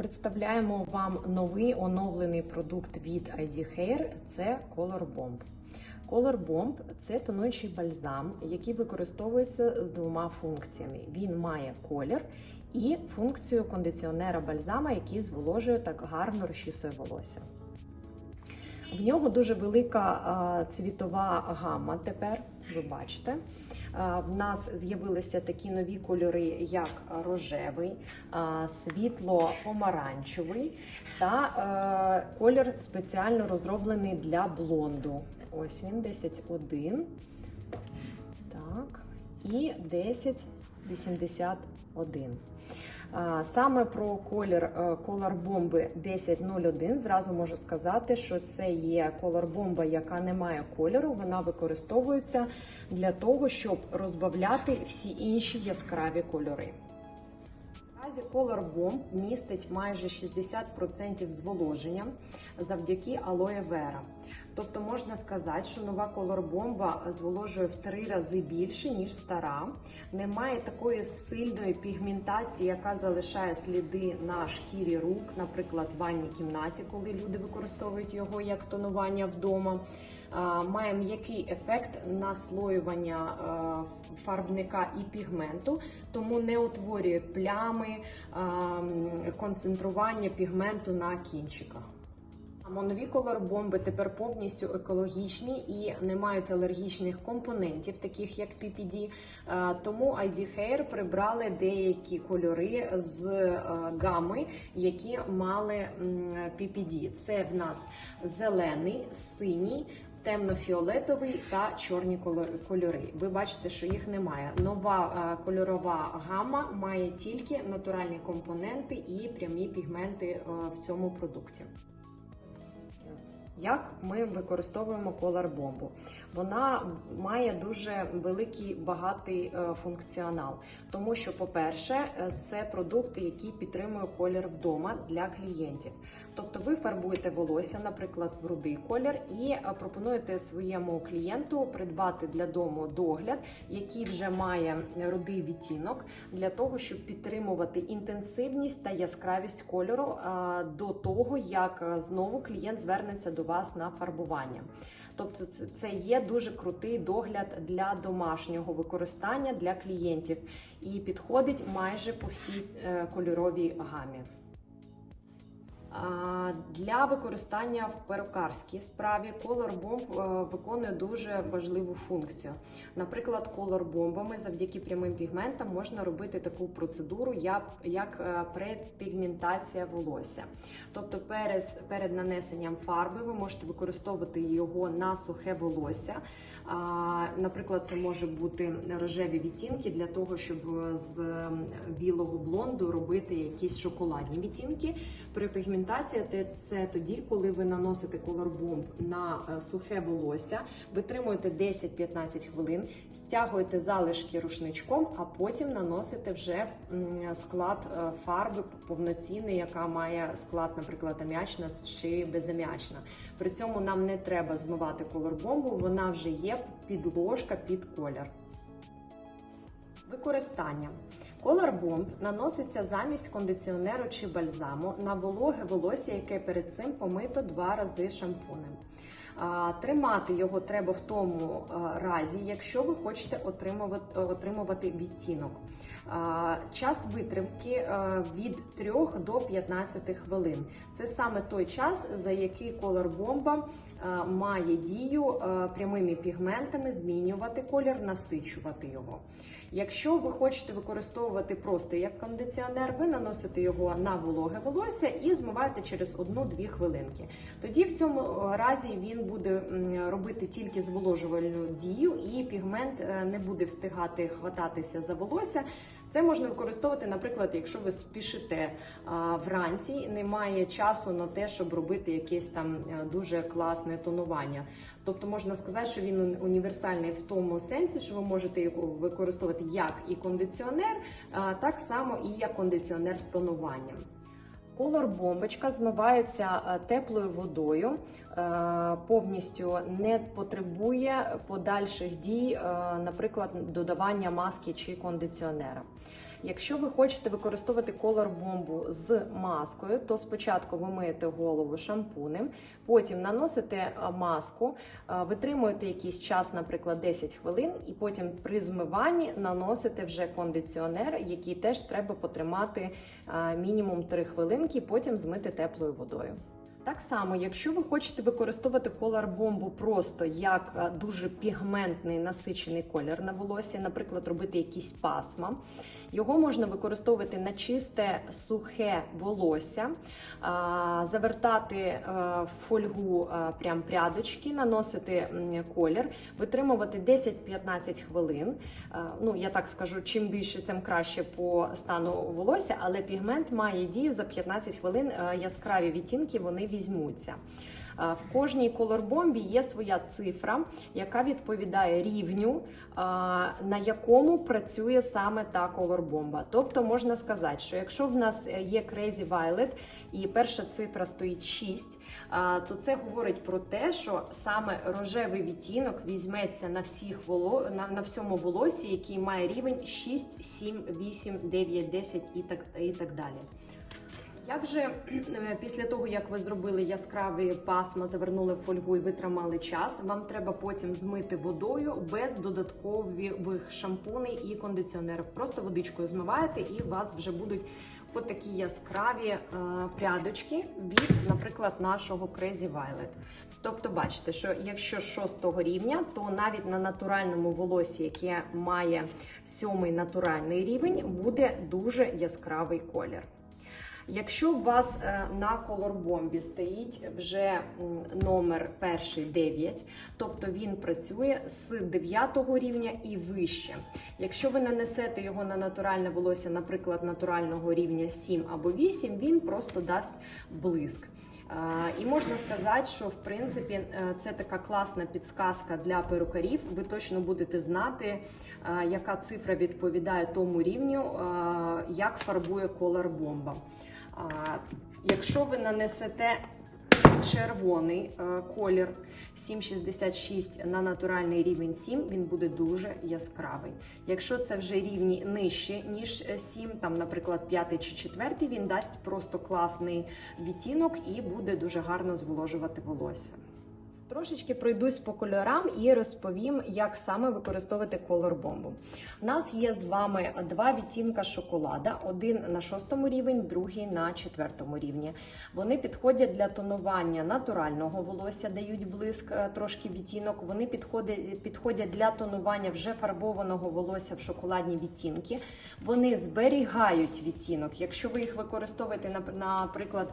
Представляємо вам новий оновлений продукт від ID Hair – це Color Bomb. Color Bomb – це тонуючий бальзам, який використовується з двома функціями. Він має колір і функцію кондиціонера бальзама, який зволожує так гарно розчісує волосся. В нього дуже велика цвітова гамма тепер, ви бачите. В нас з'явилися такі нові кольори, як рожевий, світло-помаранчевий та е, колір спеціально розроблений для блонду. Ось він 10.1. Так, і 1081. Саме про колір е, Color Bomb 1001 зразу можу сказати, що це є колор бомба, яка не має кольору. Вона використовується для того, щоб розбавляти всі інші яскраві кольори. Наразі Color Bomb містить майже 60% зволоження завдяки алоє вера. Тобто можна сказати, що нова Bomb зволожує в три рази більше, ніж стара. Немає такої сильної пігментації, яка залишає сліди на шкірі рук, наприклад, в ванній кімнаті, коли люди використовують його як тонування вдома. Має м'який ефект наслоювання фарбника і пігменту, тому не утворює плями, концентрування пігменту на кінчиках. А Нові колор-бомби тепер повністю екологічні і не мають алергічних компонентів, таких як PPD. Е, Тому ID Hair прибрали деякі кольори з е, гами, які мали PPD. Це в нас зелений, синій. Темно-фіолетовий та чорні кольори. Ви бачите, що їх немає. Нова е, кольорова гама має тільки натуральні компоненти і прямі пігменти е, в цьому продукті. Як ми використовуємо колор бомбу? Вона має дуже великий багатий е, функціонал, тому що, по-перше, е, це продукт, який підтримує колір вдома для клієнтів. Тобто, ви фарбуєте волосся, наприклад, в рудий колір, і е, пропонуєте своєму клієнту придбати для дому догляд, який вже має рудий відтінок, для того, щоб підтримувати інтенсивність та яскравість кольору до того, як знову клієнт звернеться до вас на фарбування. Тобто, це- це є дуже крутий догляд для домашнього використання для клієнтів і підходить майже по всій е, кольоровій гамі. Для використання в перукарській справі Color Bomb е, виконує дуже важливу функцію. Наприклад, Color бомбами завдяки прямим пігментам можна робити таку процедуру, як, е, препігментація волосся. Тобто, перед нанесенням фарби ви можете використовувати його на сухе волосся. Наприклад, це може бути рожеві відтінки для того, щоб з білого блонду робити якісь шоколадні відтінки. Препігментація це тоді, коли ви наносите колорбомб на е, сухе волосся, витримуєте 10-15 хвилин, стягуєте залишки рушничком, а потім наносите вже склад е, фарби повноцінний, яка має склад, наприклад, аміачна чи безаміачна. При цьому нам не треба змивати колорбомбу, вона вже є підложка під колір. Використання. Bomb наноситься замість кондиціонеру чи бальзаму на вологе волосся, яке перед цим помито два рази шампунем. Тримати його треба в тому разі, якщо ви хочете отримувати відтінок. Час витримки від 3 до 15 хвилин. Це саме той час, за який Color Bomb а, має дію прямими пігментами змінювати колір, насичувати його. Якщо ви хочете використовувати просто як кондиціонер, ви наносите його на вологе волосся і змиваєте через 1-2 хвилинки. Тоді в цьому е, разі він буде робити тільки зволожувальну дію, і пігмент е, не буде встигати хвататися за волосся. Це можна використовувати, наприклад, якщо ви спішите вранці, немає часу на те, щоб робити якесь там е, дуже класне тонування. Тобто можна сказати, що він універсальний в тому сенсі, що ви можете його використовувати як і кондиціонер, так само і як кондиціонер з тонуванням. Колор бомбочка змивається е, теплою водою, е, повністю не потребує подальших дій, е, наприклад, додавання маски чи кондиціонера. Якщо ви хочете використовувати колор бомбу з маскою, то спочатку ви миєте голову шампунем, потім наносите маску, витримуєте якийсь час, наприклад, 10 хвилин, і потім при змиванні наносите вже кондиціонер, який теж треба потримати мінімум 3 хвилинки, потім змити теплою водою. Так само, якщо ви хочете використовувати колор бомбу просто як е, дуже пігментний насичений колір на волосі, наприклад, робити якісь пасма, його можна використовувати на чисте сухе волосся, завертати е, в фольгу е, прям прядочки, наносити колір, витримувати 10-15 хвилин. Е, Ну, я так скажу, чим більше, тим краще по стану волосся, але пігмент має дію за 15 хвилин. Яскраві відтінки вони візьмуться. Е, В кожній колорбомбі є своя цифра, яка відповідає рівню, е, на якому працює саме та колорбомба. Тобто можна сказати, що якщо в нас є Crazy Violet і перша цифра стоїть 6, е, то це говорить про те, що саме рожевий відтінок візьметься на всіх воло... на, на всьому волосі, який має рівень 6, 7, 8, 9, 10 і так, і так далі. Як же е, після того, як ви зробили яскраві пасма, завернули в фольгу і витримали час, вам треба потім змити водою без додаткових шампуней і кондиціонерів. Просто водичкою змиваєте, і у вас вже будуть от такі яскраві е, прядочки від, наприклад, нашого Crazy Violet. Тобто, бачите, що якщо з шостого рівня, то навіть на натуральному волосі, яке має сьомий натуральний рівень, буде дуже яскравий колір. Якщо у вас е, на колорбомбі стоїть вже номер перший 9, тобто він працює з 9 рівня і вище. Якщо ви нанесете його на натуральне волосся, наприклад, натурального рівня 7 або 8, він просто дасть блиск. І можна сказати, що в принципі е, це така класна підсказка для перукарів. Ви точно будете знати, е, яка цифра відповідає тому рівню, як фарбує колор бомба. А, Якщо ви нанесете червоний е, колір 7,66 на натуральний рівень 7, він буде дуже яскравий. Якщо це вже рівні нижче, ніж 7, там, наприклад, 5 чи 4, він дасть просто класний відтінок і буде дуже гарно зволожувати волосся. Трошечки пройдусь по кольорам і розповім, як саме використовувати колор бомбу. У нас є з вами два відтінка шоколада: один на шостому рівні, другий на четвертому рівні. Вони підходять для тонування натурального волосся, дають блиск е, трошки відтінок. Вони підходять, для тонування вже фарбованого волосся в шоколадні відтінки. Вони зберігають відтінок. Якщо ви їх використовуєте, нап- наприклад,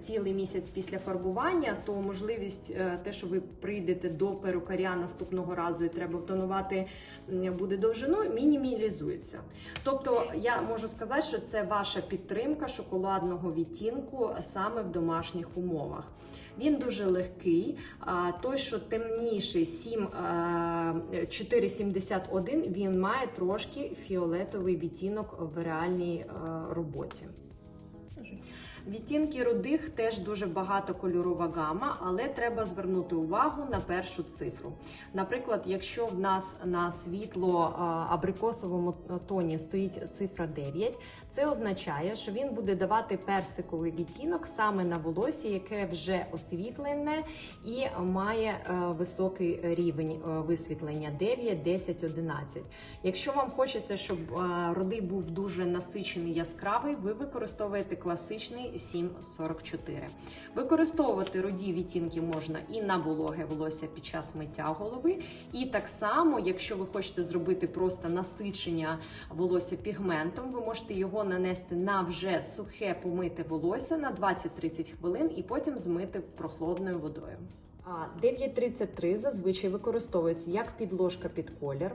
цілий місяць після фарбування, то можливість е, те, що ви прийдете до перукаря наступного разу і треба тонувати м, буде довжину, мінімалізується. Тобто я можу сказати, що це ваша підтримка шоколадного відтінку саме в домашніх умовах. Він дуже легкий. Той, що темніший 7, е, 471, він має трошки фіолетовий відтінок в реальній е, роботі. Відтінки рудих теж дуже багатокольорова гама, але треба звернути увагу на першу цифру. Наприклад, якщо в нас на світло абрикосовому тоні стоїть цифра 9, це означає, що він буде давати персиковий відтінок саме на волосі, яке вже освітлене і має е, високий рівень е, висвітлення 9, 10, 11. Якщо вам хочеться, щоб е, рудий був дуже насичений яскравий, ви використовуєте класичний 744. Використовувати руді відтінки можна і на вологе волосся під час миття голови. І так само, якщо ви хочете зробити просто насичення волосся пігментом, ви можете його нанести на вже сухе помите волосся на 20-30 хвилин і потім змити прохолодною водою. А 933 зазвичай використовується як підложка під колір,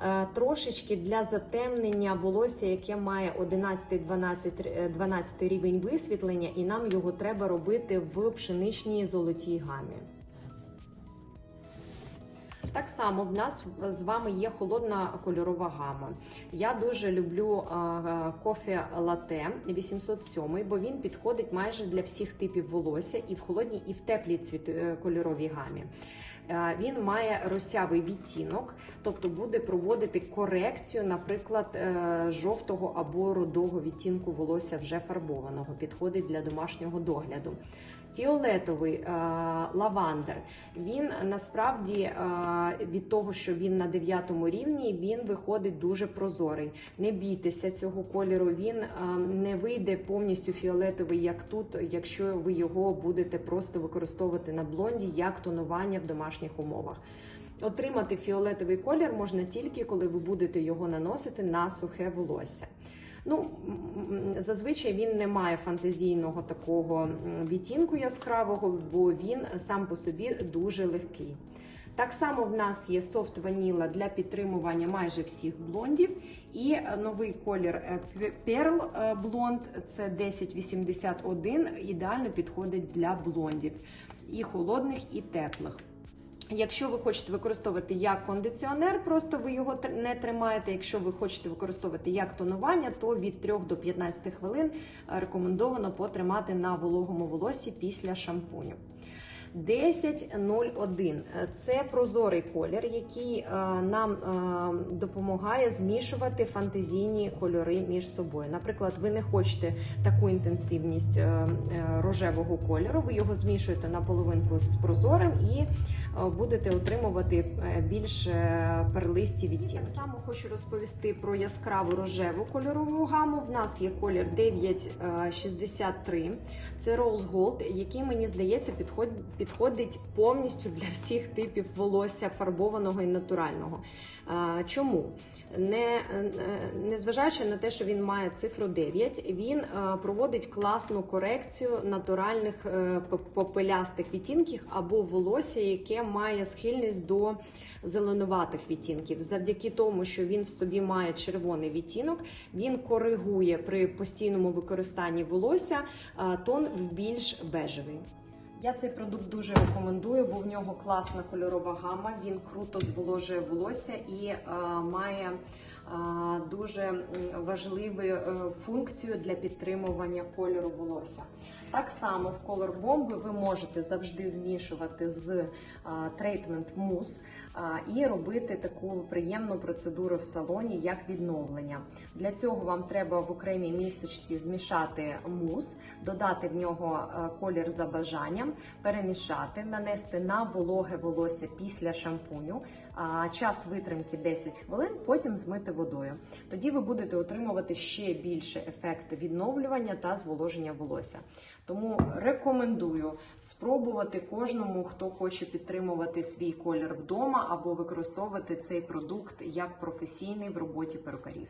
е, трошечки для затемнення волосся, яке має 11-12 12 рівень висвітлення, і нам його треба робити в пшеничній золотій гамі. Так само в нас з вами є холодна кольорова гама. Я дуже люблю кофе лате 807, бо він підходить майже для всіх типів волосся і в холодній, і в теплій цвіт е, кольоровій гамі. Е, Він має росявий відтінок, тобто буде проводити корекцію, наприклад, е, жовтого або рудого відтінку волосся вже фарбованого, підходить для домашнього догляду. Фіолетовий е, лавандер. Він насправді е, від того, що він на 9 рівні, він виходить дуже прозорий. Не бійтеся цього кольору. Він е, не вийде повністю фіолетовий, як тут, якщо ви його будете просто використовувати на блонді як тонування в домашніх умовах. Отримати фіолетовий колір можна тільки коли ви будете його наносити на сухе волосся. Ну, зазвичай він не має фантазійного такого відтінку яскравого, бо він сам по собі дуже легкий. Так само в нас є софт ваніла для підтримування майже всіх блондів. І е, новий колір е, Pearl е, Blond це 1081, ідеально підходить для блондів і холодних, і теплих. Якщо ви хочете використовувати як кондиціонер, просто ви його не тримаєте. Якщо ви хочете використовувати як тонування, то від 3 до 15 хвилин е, рекомендовано потримати на вологому волосі після шампуню. 1001 – це прозорий колір, який е, нам е, допомагає змішувати фантазійні кольори між собою. Наприклад, ви не хочете таку інтенсивність е, рожевого кольору, ви його змішуєте на половинку з прозорим і будете отримувати більш перлисті відтінки. Так само хочу розповісти про яскраву рожеву кольорову гаму. В нас є колір 963. Це Rose Gold, який мені здається підход- підходить повністю для всіх типів волосся фарбованого і натурального. Чому? Не, е, незважаючи на те, що він має цифру 9, він е, проводить класну корекцію натуральних е, попелястих відтінків або волосся, яке має схильність до зеленуватих відтінків. Завдяки тому, що він в собі має червоний відтінок, він коригує при постійному використанні волосся тон в більш бежевий. Я цей продукт дуже рекомендую, бо в нього класна кольорова гама. Він круто зволожує волосся і е, має е, дуже важливу е, функцію для підтримування кольору волосся. Так само в Color Bomb ви можете завжди змішувати з трейтмент мус е, і робити таку приємну процедуру в салоні, як відновлення. Для цього вам треба в окремій місячці змішати мус, додати в нього е, колір за бажанням, перемішати, нанести на вологе волосся після шампуню. Час витримки 10 хвилин, потім змити водою. Тоді ви будете отримувати ще більше ефект відновлювання та зволоження волосся. Тому рекомендую спробувати кожному, хто хоче підтримувати свій колір вдома або використовувати цей продукт як професійний в роботі перукарів.